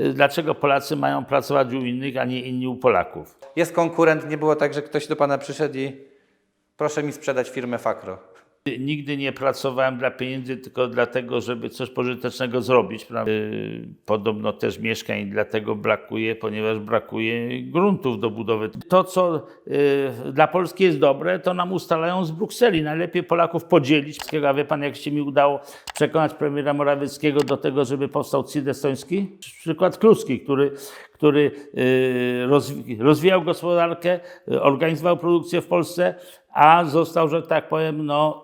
y, dlaczego Polacy mają pracować u innych, a nie inni u Polaków. Jest konkurent, nie było tak, że ktoś do Pana przyszedł i proszę mi sprzedać firmę Fakro. Nigdy nie pracowałem dla pieniędzy, tylko dlatego, żeby coś pożytecznego zrobić. Y, Podobno też mieszkań dlatego brakuje, ponieważ brakuje gruntów do budowy. To, co y, dla Polski jest dobre, to nam ustalają z Brukseli. Najlepiej Polaków podzielić. A wie pan, jak się mi udało przekonać premiera Morawieckiego do tego, żeby powstał CIT estoński? Przykład Kluski, który, który y, rozwi- rozwijał gospodarkę, organizował produkcję w Polsce, a został, że tak powiem, no,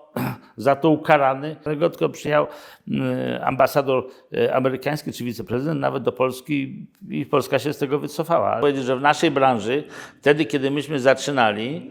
za to ukarany. Dlatego tylko przyjechał y, ambasador y, amerykański czy wiceprezydent nawet do Polski i Polska się z tego wycofała. Powiedzieć, że w naszej branży, wtedy kiedy myśmy zaczynali,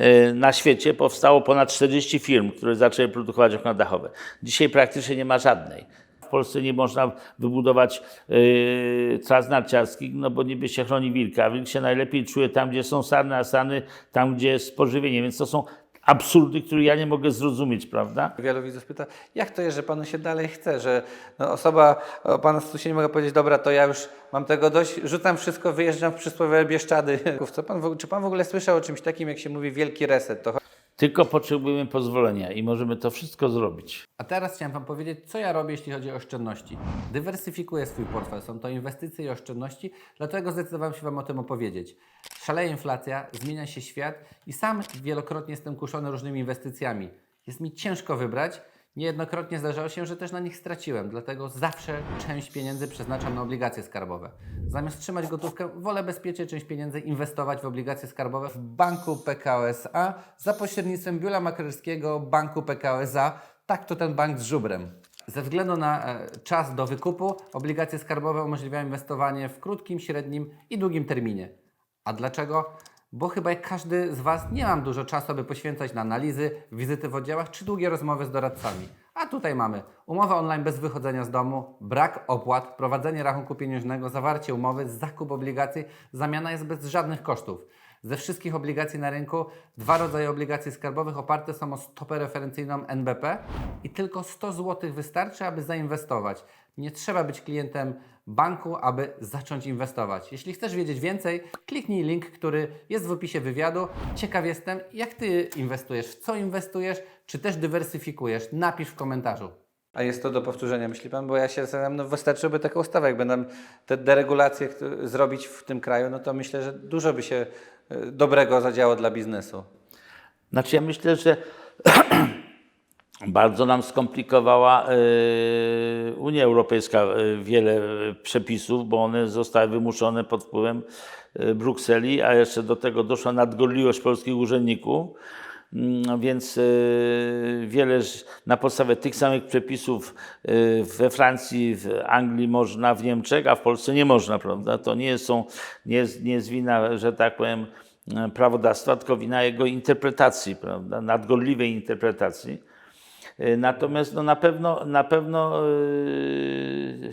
y, na świecie powstało ponad 40 firm, które zaczęły produkować okna dachowe. Dzisiaj praktycznie nie ma żadnej. W Polsce nie można wybudować yy, tras narciarskich, no bo niby się chroni wilka. Wilk się najlepiej czuje tam, gdzie są sarny, a sarny tam, gdzie jest pożywienie. Więc to są absurdy, które ja nie mogę zrozumieć, prawda? Wielu widzów pyta, jak to jest, że Panu się dalej chce, że no, osoba, o Pana statusie nie mogę powiedzieć, dobra, to ja już mam tego dość, rzucam wszystko, wyjeżdżam w przysłowiowe Bieszczady. Co pan, czy Pan w ogóle słyszał o czymś takim, jak się mówi wielki reset? To Tylko potrzebujemy pozwolenia i możemy to wszystko zrobić. A teraz chciałem Wam powiedzieć, co ja robię, jeśli chodzi o oszczędności. Dywersyfikuję swój portfel, są to inwestycje i oszczędności, dlatego zdecydowałem się Wam o tym opowiedzieć. Szaleje inflacja, zmienia się świat i sam wielokrotnie jestem kuszony różnymi inwestycjami. Jest mi ciężko wybrać. Niejednokrotnie zdarzało się, że też na nich straciłem, dlatego zawsze część pieniędzy przeznaczam na obligacje skarbowe. Zamiast trzymać gotówkę, wolę bezpiecznie część pieniędzy inwestować w obligacje skarbowe w banku PKO SA za pośrednictwem biura maklerskiego banku PKO SA. Tak to ten bank z żubrem. Ze względu na e, czas do wykupu, obligacje skarbowe umożliwiają inwestowanie w krótkim, średnim i długim terminie. A dlaczego? Bo chyba jak każdy z Was nie mam dużo czasu, aby poświęcać na analizy, wizyty w oddziałach czy długie rozmowy z doradcami. A tutaj mamy umowa online bez wychodzenia z domu, brak opłat, prowadzenie rachunku pieniężnego, zawarcie umowy, zakup obligacji, zamiana jest bez żadnych kosztów. Ze wszystkich obligacji na rynku dwa rodzaje obligacji skarbowych oparte są o stopę referencyjną NBP i tylko 100 zł wystarczy, aby zainwestować. Nie trzeba być klientem banku, aby zacząć inwestować. Jeśli chcesz wiedzieć więcej, kliknij link, który jest w opisie wywiadu. Ciekaw jestem, jak Ty inwestujesz, w co inwestujesz, czy też dywersyfikujesz. Napisz w komentarzu. A jest to do powtórzenia, myśli Pan? Bo ja się zastanawiam, no wystarczyłoby taka ustawa, jak będą te deregulacje zrobić w tym kraju, no to myślę, że dużo by się e, dobrego zadziało dla biznesu. Znaczy ja myślę, że bardzo nam skomplikowała e, Unia Europejska e, wiele przepisów, bo one zostały wymuszone pod wpływem e, Brukseli, a jeszcze do tego doszła nadgorliwość polskich urzędników. Mm, Więc wiele na podstawie tych samych przepisów we Francji, w Anglii można, w Niemczech, a w Polsce nie można, prawda? To nie, są, nie, jest, nie jest wina, że tak powiem, prawodawstwa, tylko wina jego interpretacji, prawda? nadgorliwej interpretacji. E, Natomiast no, na pewno, na pewno yy,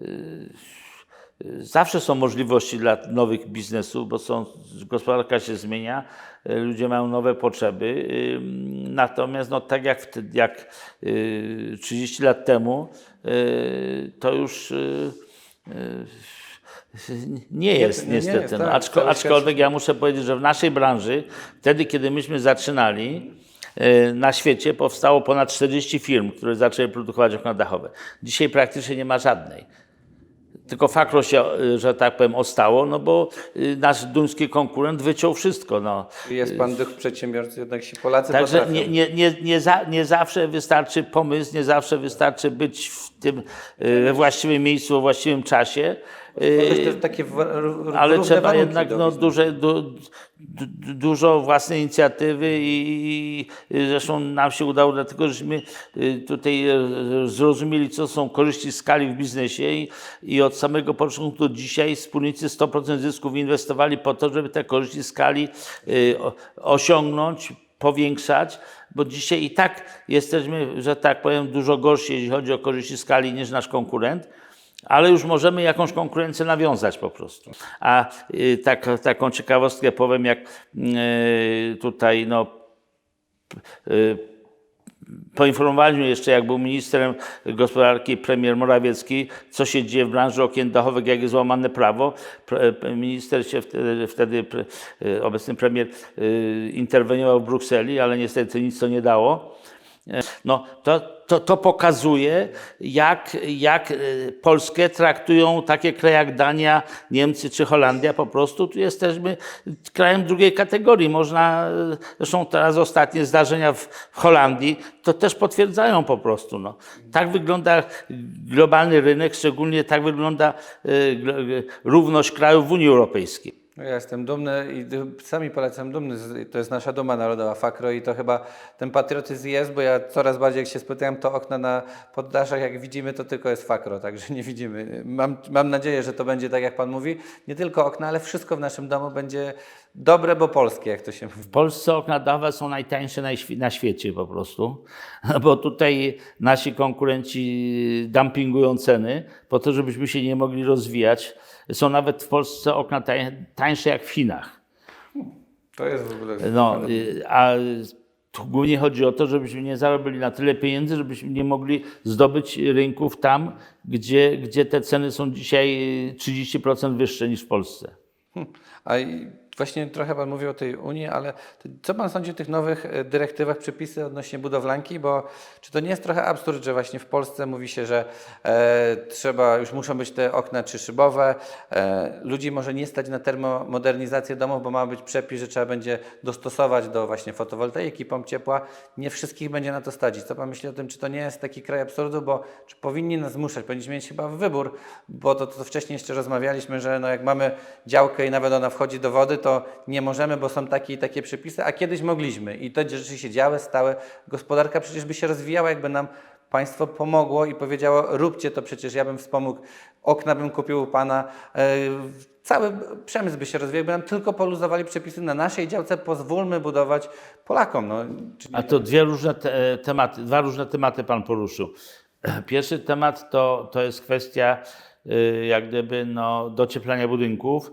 yy, zawsze są możliwości dla nowych biznesów, bo są, gospodarka się zmienia, ludzie mają nowe potrzeby. Natomiast no, tak jak, wtedy, jak yy, 30 lat temu, to już nie jest nie niestety. jest, no, tak. Cały świat- aczkolwiek ja muszę powiedzieć, że w naszej branży, wtedy kiedy myśmy zaczynali, e, na świecie powstało ponad 40 firm, które zaczęły produkować okna dachowe. Dzisiaj praktycznie nie ma żadnej. Tylko Fakro się, e, że tak powiem, ostało, no bo e, nasz duński konkurent wyciął wszystko. No. Jest Pan duch przedsiębiorcy, jednak się Polacy Także nie, nie, nie, nie, za, nie zawsze wystarczy pomysł, nie zawsze wystarczy być w tym we właściwym miejscu, we właściwym czasie. To jest też takie w, r- ale trzeba jednak no, biznesu. duże, du, du, dużo własnej inicjatywy i, zresztą nam się udało, dlatego żeśmy y, tutaj e, zrozumieli, co są korzyści skali w biznesie i, i od samego początku do dzisiaj wspólnicy 100% zysków inwestowali po to, żeby te korzyści skali y, osiągnąć, powiększać, bo dzisiaj i tak jesteśmy, że tak powiem, dużo gorsi, jeśli chodzi o korzyści skali niż nasz konkurent ale już możemy jakąś konkurencję nawiązać po prostu. A y, tak, taką ciekawostkę powiem, jak y, tutaj no, y, poinformowali mnie jeszcze, jak był ministrem gospodarki premier Morawiecki, co się dzieje w branży okien dachowych, jak jest złamane prawo. Minister się wtedy, wtedy obecny premier e, interweniował w Brukseli, ale niestety nic to nie dało. No, to, to, to pokazuje, jak, jak e, Polskę traktują takie kraje jak Dania, Niemcy czy Holandia. Po prostu tu jesteśmy krajem drugiej kategorii. Można, e, zresztą teraz ostatnie zdarzenia w, w Holandii to też potwierdzają po prostu. No. Tak wygląda globalny rynek, szczególnie tak wygląda e, równość krajów w Unii Europejskiej. Ja jestem dumny i sami polecam dumny. z- To jest nasza duma narodowa, Fakro i to chyba ten patriotyzm jest, bo ja coraz bardziej jak się spytałem, to okna na poddaszach, jak widzimy, to tylko jest Fakro, także nie widzimy. Mam, mam nadzieję, że to będzie tak, jak Pan mówi. Nie tylko okna, ale wszystko w naszym domu będzie dobre, bo polskie, jak to się mówi. W Polsce okna dachowe są najtańsze na świecie po prostu, bo tutaj nasi konkurenci dumpingują ceny po to, żebyśmy się nie mogli rozwijać. Są nawet w Polsce okna tań, tańsze jak w Chinach. To jest w ogóle... No, y, a głównie chodzi o to, żebyśmy nie zarobili na tyle pieniędzy, żebyśmy nie mogli zdobyć rynków tam, gdzie, gdzie te ceny są dzisiaj 30% wyższe niż w Polsce. A i właśnie trochę Pan mówił o tej Unii, ale co Pan sądzi o tych nowych e, dyrektywach, przepisy odnośnie budowlanki? Bo czy to nie jest trochę absurd, że właśnie w Polsce mówi się, że e, trzeba, już muszą być te okna trzyszybowe, e, ludzi może nie stać na termomodernizację domów, bo ma być przepis, że trzeba będzie dostosować do właśnie fotowoltaiki, pomp ciepła. Nie wszystkich będzie na to stać. Co Pan myśli o tym, czy to nie jest taki kraj absurdu, bo czy powinni nas zmuszać? Powinniśmy mieć chyba wybór, bo to, to wcześniej jeszcze rozmawialiśmy, że no jak mamy działkę i nawet ona wchodzi do wody, to nie możemy, bo są takie i takie przepisy, a kiedyś mogliśmy. I te rzeczy się działy, stały. Gospodarka przecież by się rozwijała, jakby nam państwo pomogło i powiedziało, róbcie to przecież, ja bym wspomógł, okna bym kupił u Pana, e, cały przemysł by się rozwijał, jakby nam tylko poluzowali przepisy na naszej działce, pozwólmy budować Polakom. No, Czy nie- A to dwie różne te, tematy, dwa różne tematy Pan poruszył. Pierwszy temat to, to jest kwestia y, jak gdyby no, docieplania budynków,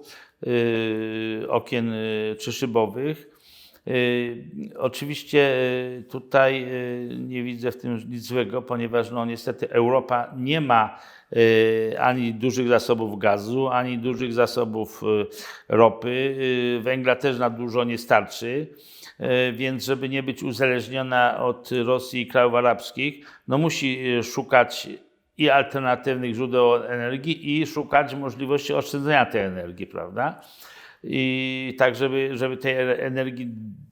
okien y, trzyszybowych. Y, Oczywiście y, tutaj y, nie widzę w tym nic złego, ponieważ no, niestety Europa nie ma y, ani dużych zasobów gazu, ani dużych zasobów y, ropy. Y, Węgla też na dużo nie starczy. Więc żeby nie być uzależniona od Rosji i krajów arabskich, no musi szukać i alternatywnych źródeł energii i szukać możliwości oszczędzenia tej energii, prawda? I tak, żeby, żeby tej energii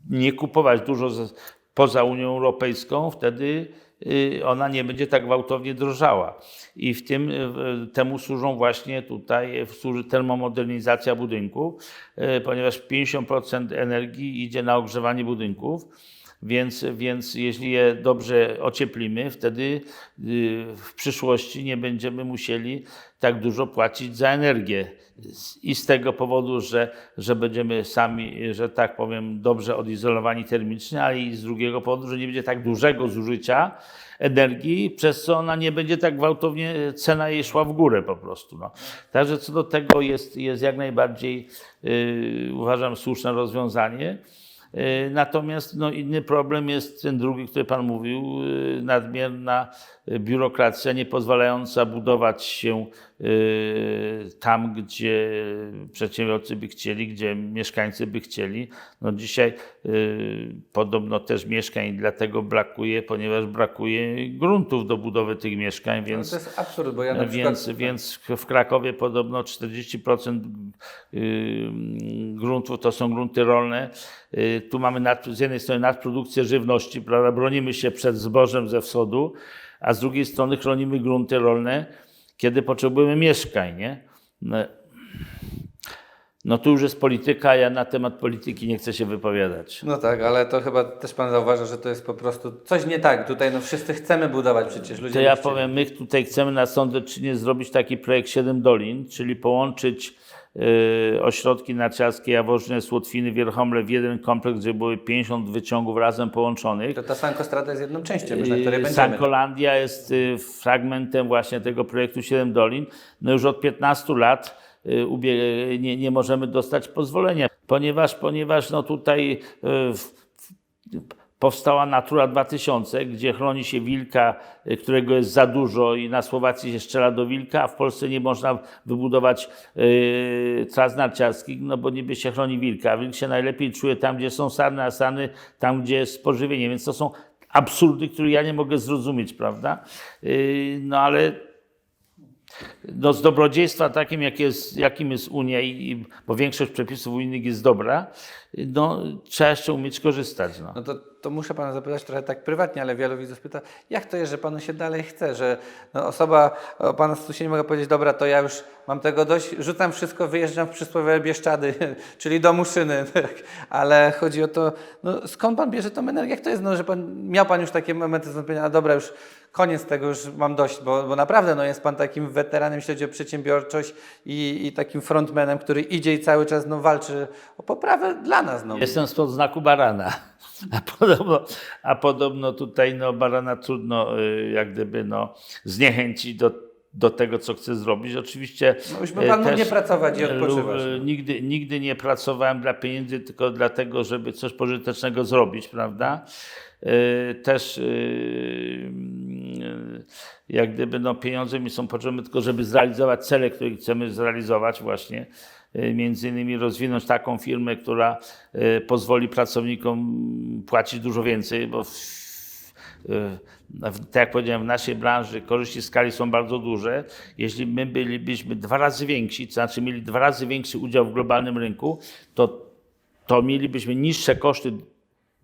nie kupować dużo z, poza Unią Europejską, wtedy y, ona nie będzie tak gwałtownie drożała. I w tym temu służą właśnie tutaj, służy termomodernizacja budynków, y, ponieważ 50% energii idzie na ogrzewanie budynków. Więc, więc jeśli je dobrze ocieplimy, wtedy y, w przyszłości nie będziemy musieli tak dużo płacić za energię. I z tego powodu, że, że będziemy sami, że tak powiem, dobrze odizolowani termicznie, ale i z drugiego powodu, że nie będzie tak dużego zużycia energii, przez co ona nie będzie tak gwałtownie, cena jej szła w górę po prostu. No. Także co do tego jest, jest jak najbardziej, yy, uważam, słuszne rozwiązanie. Natomiast no, inny problem jest ten drugi, który Pan mówił, yy, nadmierna biurokracja nie pozwalająca budować się yy, tam, gdzie przedsiębiorcy by chcieli, gdzie mieszkańcy by chcieli. No dzisiaj yy, podobno też mieszkań dlatego brakuje, ponieważ brakuje gruntów do budowy tych mieszkań, więc... To jest absurd, bo ja na Więc, przykład... więc w Krakowie podobno 40% y, gruntów to są grunty rolne. Y, Tu mamy nad, z jednej strony nadprodukcję żywności, prawda? bronimy się przed zbożem ze wschodu, a z drugiej strony chronimy grunty rolne, kiedy potrzebujemy mieszkań. Nie? No, no tu już jest polityka, ja na temat polityki nie chcę się wypowiadać. No tak, ale to chyba też Pan zauważa, że to jest po prostu coś nie tak. Tutaj no wszyscy chcemy budować przecież, ludzie To ja powiem, my tutaj chcemy na Sądeczynie zrobić taki projekt Siedem Dolin, czyli połączyć ośrodki narciarskie Jaworznie, Słotwiny, Wierchomle w jeden kompleks, gdzie były 50 wyciągów razem połączonych. To ta Sankostrada jest jedną częścią, już na której Y, będziemy. Sankolandia jest y, fragmentem właśnie tego projektu Siedem Dolin. No już od 15 lat y, nie, nie możemy dostać pozwolenia, ponieważ, ponieważ no tutaj y, w- powstała Natura 2000, gdzie chroni się wilka, y, którego jest za dużo i na Słowacji się strzela do wilka, a w Polsce nie można wybudować y, tras narciarskich, no bo niby się chroni wilka. Wilk się najlepiej czuje tam, gdzie są sarny, a sarny tam, gdzie jest spożywienie. Więc to są absurdy, które ja nie mogę zrozumieć, prawda? Y, no ale no, z dobrodziejstwa takim, jak jest, jakim jest Unia, i, bo większość przepisów unijnych jest dobra, no, trzeba jeszcze umieć korzystać. No. No to, to muszę pana zapytać trochę tak prywatnie, ale wielu widzów pyta, jak to jest, że panu się dalej chce, że no osoba, o pana statusie nie mogę powiedzieć, dobra, to ja już mam tego dość, rzucam wszystko, wyjeżdżam w przysłowiowe Bieszczady, czyli do Muszyny, tak. ale chodzi o to, no skąd pan bierze tą energię, jak to jest, no, że pan, miał pan już takie momenty zwątpienia, a dobra, już koniec tego, już mam dość, bo, bo naprawdę no, jest pan takim weteranem, jeśli chodzi o przedsiębiorczość i, i takim frontmanem, który idzie i cały czas no, walczy o poprawę dla nas. No. Jestem spod znaku barana. A podobno, a podobno tutaj no, barana trudno y, jak gdyby no, zniechęcić do, do tego, co chce zrobić. Oczywiście. No już by pan też, nie pracować i y, odpoczywać. y, Nigdy, nigdy nie pracowałem dla pieniędzy, tylko dlatego, żeby coś pożytecznego zrobić, prawda? Y, Też y, y, jak gdyby no, pieniądze mi są potrzebne tylko, żeby zrealizować cele, które chcemy zrealizować właśnie. Y, Między innymi rozwinąć taką firmę, która y, pozwoli pracownikom płacić dużo więcej, bo tak jak powiedziałem, w naszej branży korzyści skali są bardzo duże. Jeśli my bylibyśmy dwa razy więksi, to znaczy mieli dwa razy większy udział w globalnym rynku, to, to mielibyśmy niższe koszty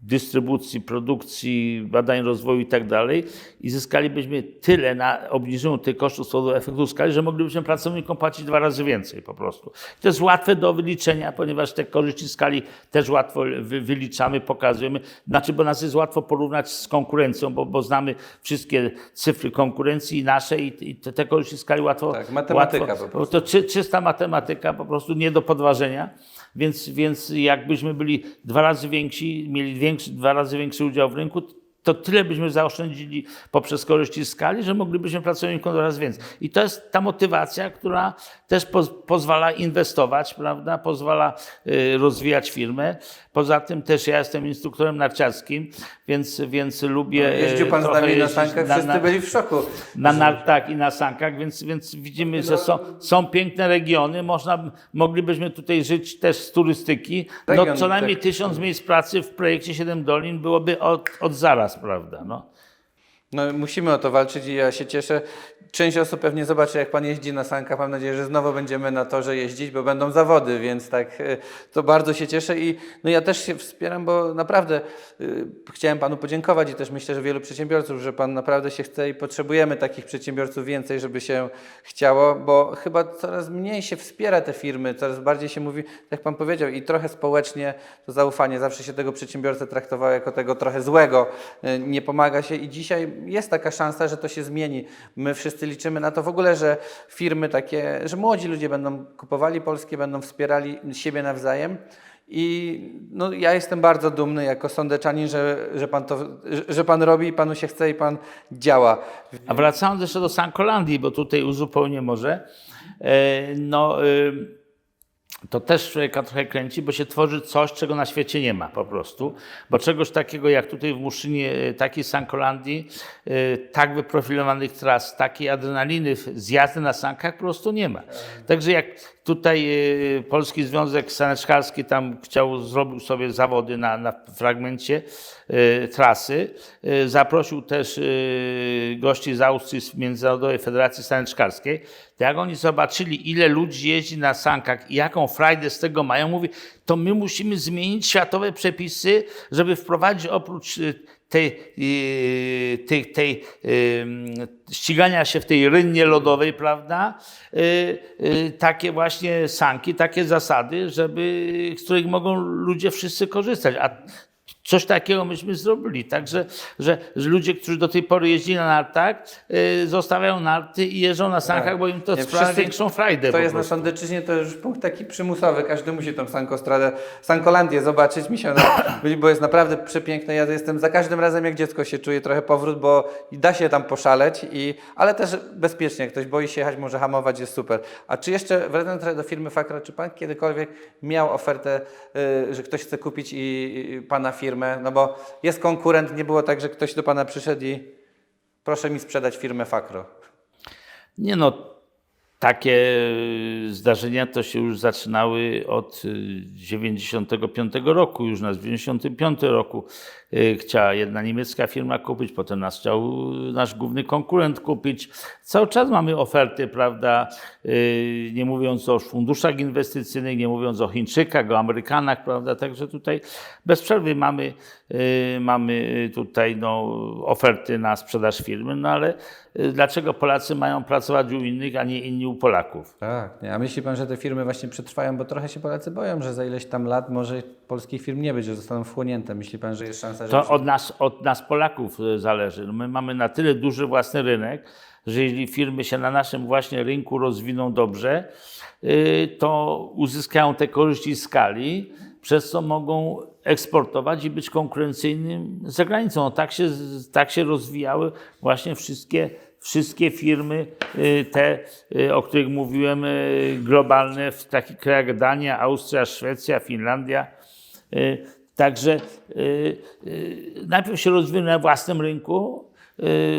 dystrybucji, produkcji, badań rozwoju i tak dalej i zyskalibyśmy tyle na obniżeniu tych kosztów z powodu efektu skali, że moglibyśmy pracownikom płacić dwa razy więcej po prostu. To jest łatwe do wyliczenia, ponieważ te korzyści skali też łatwo wy, wyliczamy, pokazujemy. Znaczy, bo nas jest łatwo porównać z konkurencją, bo, bo znamy wszystkie cyfry konkurencji nasze i, i te, te korzyści skali łatwo... Tak, matematyka łatwo, po prostu. To czy, czysta matematyka, po prostu nie do podważenia. Więc, więc jakbyśmy byli dwa razy więksi, mieli większy, dwa razy większy udział w rynku, to tyle byśmy zaoszczędzili poprzez korzyści skali, że moglibyśmy pracownikom coraz więcej. I to jest ta motywacja, która też poz, pozwala inwestować, prawda? pozwala y, rozwijać firmę. Poza tym też ja jestem instruktorem narciarskim, więc, więc lubię. y, Jeździł pan z nami na sankach, wszyscy byli w szoku. na nartach i na sankach, więc, więc widzimy, że są, są piękne regiony. Można, moglibyśmy tutaj żyć też z turystyki. No, Region, co najmniej tak. tysiąc miejsc pracy w projekcie Siedem Dolin byłoby od, od zaraz, prawda? No. No, musimy o to walczyć i ja się cieszę. Część osób pewnie zobaczy, jak pan jeździ na sankach. Mam nadzieję, że znowu będziemy na torze jeździć, bo będą zawody, więc tak y, to bardzo się cieszę i no ja też się wspieram, bo naprawdę y, chciałem panu podziękować i też myślę, że wielu przedsiębiorców, że pan naprawdę się chce i potrzebujemy takich przedsiębiorców więcej, żeby się chciało, bo chyba coraz mniej się wspiera te firmy, coraz bardziej się mówi, jak pan powiedział, i trochę społecznie to zaufanie. Zawsze się tego przedsiębiorcę traktowało jako tego trochę złego, y, nie pomaga się i dzisiaj jest taka szansa, że to się zmieni. My wszyscy liczymy na to w ogóle, że firmy takie, że młodzi ludzie będą kupowali polskie, będą wspierali siebie nawzajem. I no, ja jestem bardzo dumny jako sądeczanin, że, że, pan to, że pan robi, panu się chce i pan działa. A wracając jeszcze do Sankolandii, bo tutaj uzupełnię może, e, no y, to też człowieka trochę kręci, bo się tworzy coś, czego na świecie nie ma po prostu. Bo czegoś takiego jak tutaj w Muszynie, e, takiej Sankolandii, e, tak wyprofilowanych tras, takiej adrenaliny, w- zjazdy na sankach po prostu nie ma. Także jak tutaj e, Polski Związek Saneczkarski tam chciał, zrobił sobie zawody na, na fragmencie trasy, zaprosił też gości z Austrii, z Międzynarodowej Federacji Saneczkarskiej, to jak oni zobaczyli, ile ludzi jeździ na sankach i jaką frajdę z tego mają, mówi, to my musimy zmienić światowe przepisy, żeby wprowadzić oprócz y, tej, y, tej, tej y, ścigania się w tej rynnie lodowej, prawda, takie właśnie sanki, takie zasady, żeby, z których mogą ludzie wszyscy korzystać. A Coś takiego myśmy zrobili. Także, że, że ludzie, którzy do tej pory jeździli na nartach, y, zostawiają narty i jeżdżą na sankach, bo im to Nie, sprawia większą frajdę. To jest na prostu. Sądeczyźnie, to już punkt taki przymusowy. Każdy musi tą Sankostradę, Sankolandię zobaczyć. Mi się, ona- bo jest naprawdę przepiękne. Ja jestem za każdym razem, jak dziecko się czuje, trochę powrót, bo da się tam poszaleć, i, ale też bezpiecznie. Jak ktoś boi się jechać, może hamować, jest super. A czy jeszcze, wracając trochę do firmy Fakra, czy Pan kiedykolwiek miał ofertę, y, że ktoś chce kupić i, i Pana firmę firmę? No bo jest konkurent, nie było tak, że ktoś do Pana przyszedł i proszę mi sprzedać firmę Fakro. Nie no, takie zdarzenia to się już zaczynały od y, 95 roku, już nas w 95 roku y, chciała jedna niemiecka firma kupić, potem nas chciał nasz główny konkurent kupić. Cały czas mamy oferty, prawda, y, nie mówiąc o funduszach inwestycyjnych, nie mówiąc o Chińczykach, o Amerykanach, prawda, także tutaj bez przerwy mamy, y, mamy tutaj no, oferty na sprzedaż firmy, no ale y, dlaczego Polacy mają pracować u innych, a nie inni u Polaków? Tak. A myśli Pan, że te firmy właśnie przetrwają, bo trochę się Polacy boją, że za ileś tam lat może polskich firm nie być, że zostaną wchłonięte. Myśli Pan, że jest szansa, że... To od nas, od nas Polaków y, zależy. No my mamy na tyle duży własny rynek, że jeśli firmy się na naszym właśnie rynku rozwiną dobrze, y, to uzyskają te korzyści skali, przez co mogą eksportować i być konkurencyjnym za granicą. No tak, się, tak się rozwijały właśnie wszystkie, wszystkie firmy, y, te, y, o których mówiłem, y, globalne w takich krajach Dania, Austria, Szwecja, Finlandia. Także najpierw się rozwiną na własnym rynku,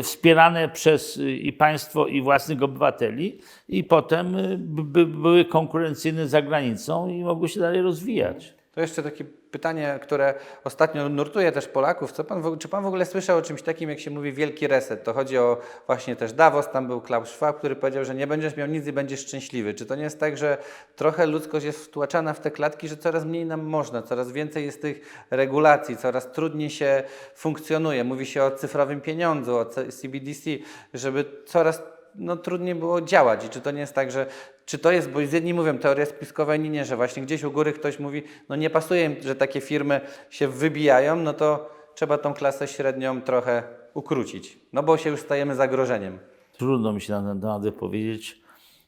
wspierane przez i państwo, i własnych obywateli, i potem by, by, były konkurencyjne za granicą i mogły się dalej rozwijać. To jeszcze takie pytanie, które ostatnio nurtuje też Polaków. Co pan, czy Pan w ogóle słyszał o czymś takim, jak się mówi wielki reset? To chodzi o właśnie też Davos, tam był Klaus Schwab, który powiedział, że nie będziesz miał nic i będziesz szczęśliwy. Czy to nie jest tak, że trochę ludzkość jest wtłaczana w te klatki, że coraz mniej nam można, coraz więcej jest tych regulacji, coraz trudniej się funkcjonuje? Mówi się o cyfrowym pieniądzu, o CBDC, żeby coraz no, trudniej było działać. I czy to nie jest tak, że czy to jest, bo jedni mówią teoria spiskowa, inni nie, że właśnie gdzieś u góry ktoś mówi, no nie pasuje im, że takie firmy się wybijają, no to trzeba tą klasę średnią trochę ukrócić, no bo się już stajemy zagrożeniem. Trudno mi się na ten temat wypowiedzieć.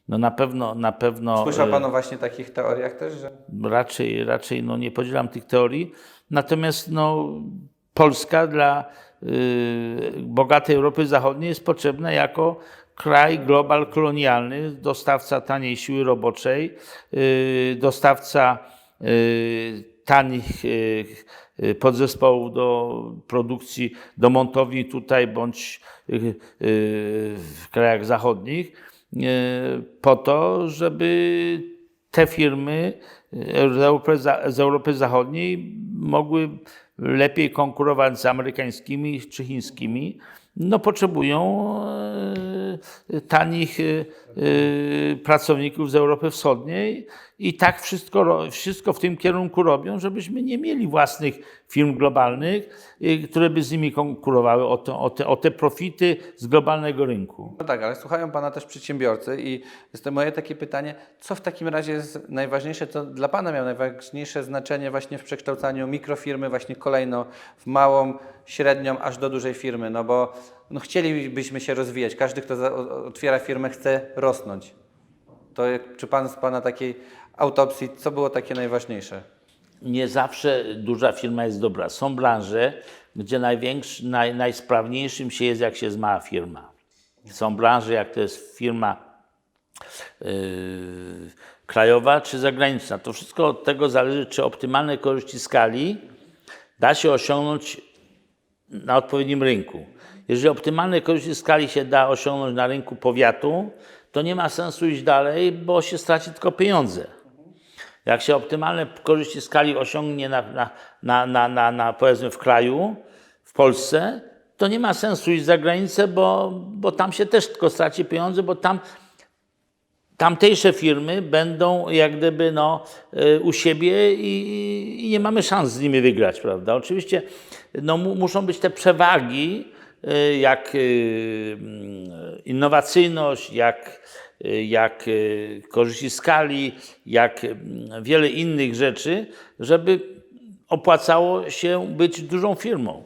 No na pewno, na pewno. Słyszał y, Pan o właśnie takich teoriach też, że raczej, raczej no, nie podzielam tych teorii. Natomiast no, Polska dla y, bogatej Europy Zachodniej jest potrzebna jako kraj global kolonialny, dostawca taniej siły roboczej, y, dostawca y, tanich y, podzespołów do produkcji, do montowni tutaj bądź w krajach zachodnich, po to, żeby te firmy z Europy Zachodniej mogły lepiej konkurować z amerykańskimi czy chińskimi, no potrzebują e, tanich e, e, pracowników z Europy Wschodniej i tak wszystko, wszystko w tym kierunku robią, żebyśmy nie mieli własnych firm globalnych, które by z nimi konkurowały o, to, o, te, o te profity z globalnego rynku. No tak, ale słuchają Pana też przedsiębiorcy i jest to moje takie pytanie, co w takim razie jest najważniejsze, co dla Pana miało najważniejsze znaczenie właśnie w przekształcaniu mikrofirmy właśnie kolejno w małą, średnią, aż do dużej firmy, no bo no chcielibyśmy się rozwijać, każdy, kto otwiera firmę chce rosnąć. To czy Pan z Pana takiej autopsji, co było takie najważniejsze? nie zawsze duża firma jest dobra. Są branże, gdzie największy, naj, najsprawniejszym się jest, jak się jest mała firma. Są branże, jak to jest firma yy, krajowa czy zagraniczna. To wszystko od tego zależy, czy optymalne korzyści skali da się osiągnąć na odpowiednim rynku. Jeżeli optymalne korzyści skali się da osiągnąć na rynku powiatu, to nie ma sensu iść dalej, bo się straci tylko pieniądze. Jak się optymalne korzyści skali osiągnie na, na, na, na, na, powiedzmy w kraju, w Polsce, to nie ma sensu iść za granicę, bo, bo tam się też tylko straci pieniądze, bo tam tamtejsze firmy będą jak gdyby no, y, u siebie i nie mamy szans z nimi wygrać, prawda? Oczywiście no, mu, muszą być te przewagi, y, jak y, mm, innowacyjność, jak, y, jak korzyści skali, jak mm, wiele innych rzeczy, żeby opłacało się być dużą firmą.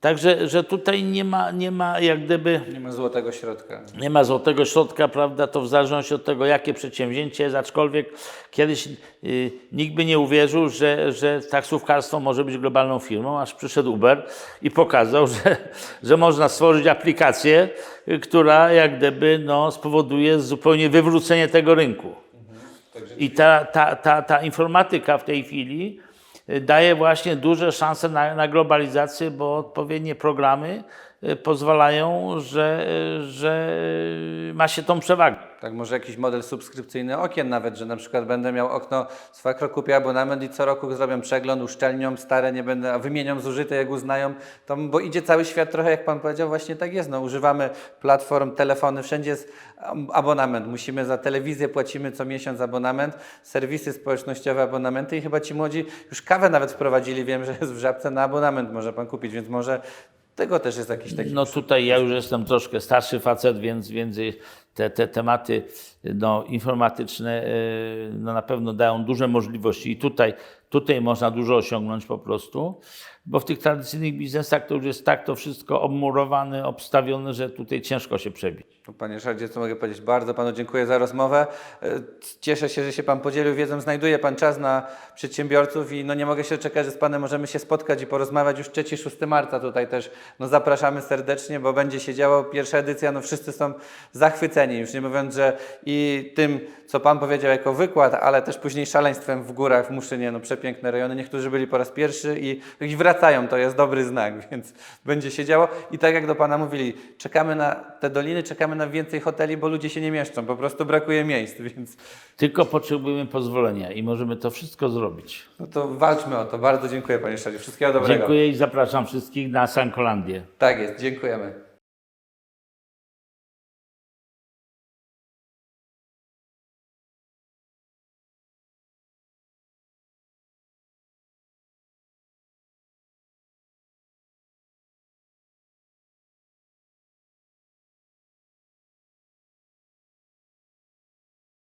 Także że tutaj nie ma, nie ma jak gdyby Nie ma złotego środka. nie ma złotego środka, prawda, to w zależności od tego, jakie przedsięwzięcie jest, aczkolwiek kiedyś y, nikt by nie uwierzył, że, że taksówkarstwo może być globalną firmą, aż przyszedł Uber i pokazał, że, że można stworzyć aplikację, y, która jak gdyby no, spowoduje zupełnie wywrócenie tego rynku. I ta, ta, ta, ta informatyka w tej chwili daje właśnie duże szanse na, na globalizację, bo odpowiednie programy pozwalają, że, y, że y, ma się tą przewagę. Tak, może jakiś model subskrypcyjny okien nawet, że na przykład będę miał okno, swakro kupię abonament i co roku zrobią przegląd, uszczelnią, stare nie będę, wymienią zużyte jak uznają, to, bo idzie cały świat trochę, jak Pan powiedział, właśnie tak jest, no używamy platform, telefony, wszędzie jest am- abonament, musimy za telewizję płacimy co miesiąc abonament, serwisy społecznościowe abonamenty i chyba ci młodzi już kawę nawet wprowadzili, wiem, że jest w Żabce na abonament może Pan kupić, więc może tego też jest jakiś taki... No tutaj ja już jestem troszkę starszy facet, więc, więc te, te tematy no, informatyczne y, no, na pewno dają duże możliwości. I tutaj, tutaj można dużo osiągnąć po prostu, bo w tych tradycyjnych biznesach to już jest tak to wszystko obmurowane, obstawione, że tutaj ciężko się przebić. No, Panie Ryszardzie, co mogę powiedzieć? Bardzo Panu dziękuję za rozmowę. E, Cieszę się, że się Pan podzielił wiedzą. Znajduje Pan czas na przedsiębiorców i no nie mogę się doczekać, że z Panem możemy się spotkać i porozmawiać już 3-6 marca tutaj też. No zapraszamy serdecznie, bo będzie się działo. Pierwsza edycja, no wszyscy są zachwyceni. Już nie mówiąc, że i tym, co Pan powiedział jako wykład, ale też później szaleństwem w górach, w Muszynie, no przepiękne rejony. Niektórzy byli po raz pierwszy i, i wracają, to jest dobry znak, więc będzie się działo. I tak jak do Pana mówili, czekamy na te doliny, czekamy na więcej hoteli, bo ludzie się nie mieszczą, po prostu brakuje miejsc, więc Tylko potrzebujemy pozwolenia i możemy to wszystko zrobić. no to walczmy o to. Bardzo dziękuję Panie Ryszardzie. Wszystkiego dobrego. Dziękuję i zapraszam wszystkich na Sankolandię. Tak jest, dziękujemy.